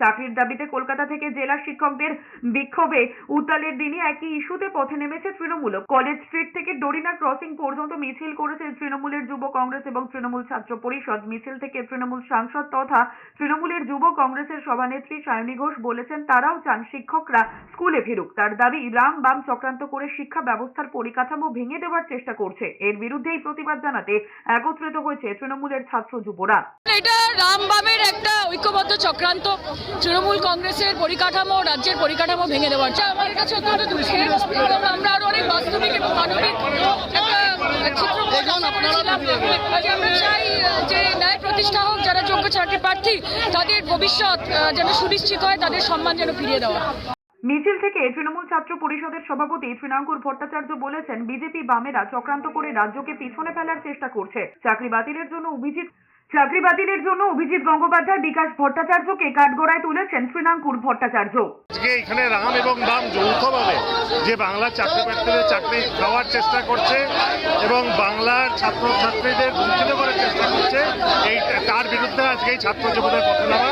চাকরির দাবিতে কলকাতা থেকে জেলা শিক্ষকদের বিক্ষোভে উত্তালের দিনই একই ইস্যুতে পথে নেমেছে তৃণমূল। কলেজ স্ট্রিট থেকে ডোরিনা ক্রসিং পর্যন্ত মিছিল করেছে তৃণমূলের যুব কংগ্রেস এবং তৃণমূল ছাত্র পরিষদ। মিছিল থেকে তৃণমূল সাংসদ তথা তৃণমূলের যুব কংগ্রেসের সভানেত্রী সায়নী ঘোষ বলেছেন, তারাও চান শিক্ষকরা স্কুলে ফিরুক। তার দাবি, রাম বাম চক্রান্ত করে শিক্ষা ব্যবস্থার পরিকাঠামো ভেঙে দেওয়ার চেষ্টা করছে। এর বিরুদ্ধেই প্রতিবাদ জানাতে একত্রিত হয়েছে তৃণমূলের ছাত্র যুবরা। এটা একটা ঐক্যবদ্ধ চক্রান্ত। তৃণমূল কংগ্রেসের পরিকাঠামো রাজ্যের পরিকাঠামো ভেঙে দেওয়ার। যা আমাদের কাছে অত্যন্ত দুঃখের এবং আমরা আরও অনেক বাস্তবিক এবং মানবিক আমরা চাই যে ন্যায় প্রতিষ্ঠা হোক যারা যোগ্য চাকরি প্রার্থী তাদের ভবিষ্যৎ যেন সুনিশ্চিত হয় তাদের সম্মান যেন ফিরিয়ে দেওয়া। মিছিল থেকে তৃণমূল ছাত্র পরিষদের সভাপতি তৃণাঙ্কুর ভট্টাচার্য বলেছেন বিজেপি বামেরা চক্রান্ত করে রাজ্যকে পিছনে ফেলার চেষ্টা করছে। চাকরি বাতিলের জন্য অভিজিৎ চাকরি বাতিলের জন্য অভিজিৎ গঙ্গোপাধ্যায়, বিকাশ ভট্টাচার্যকে কাঠগড়ায় তুলেছেন শ্রীনাঙ্কুর ভট্টাচার্য। আজকে এখানে রাম এবং দাম যৌথভাবে যে বাংলা চাকরি প্রার্থীদের চাকরি খাওয়ার চেষ্টা করছে এবং বাংলার ছাত্রছাত্রীদের বঞ্চিত করার চেষ্টা করছে, এই তার বিরুদ্ধে আজকে এই ছাত্র যুবদের পথে নামা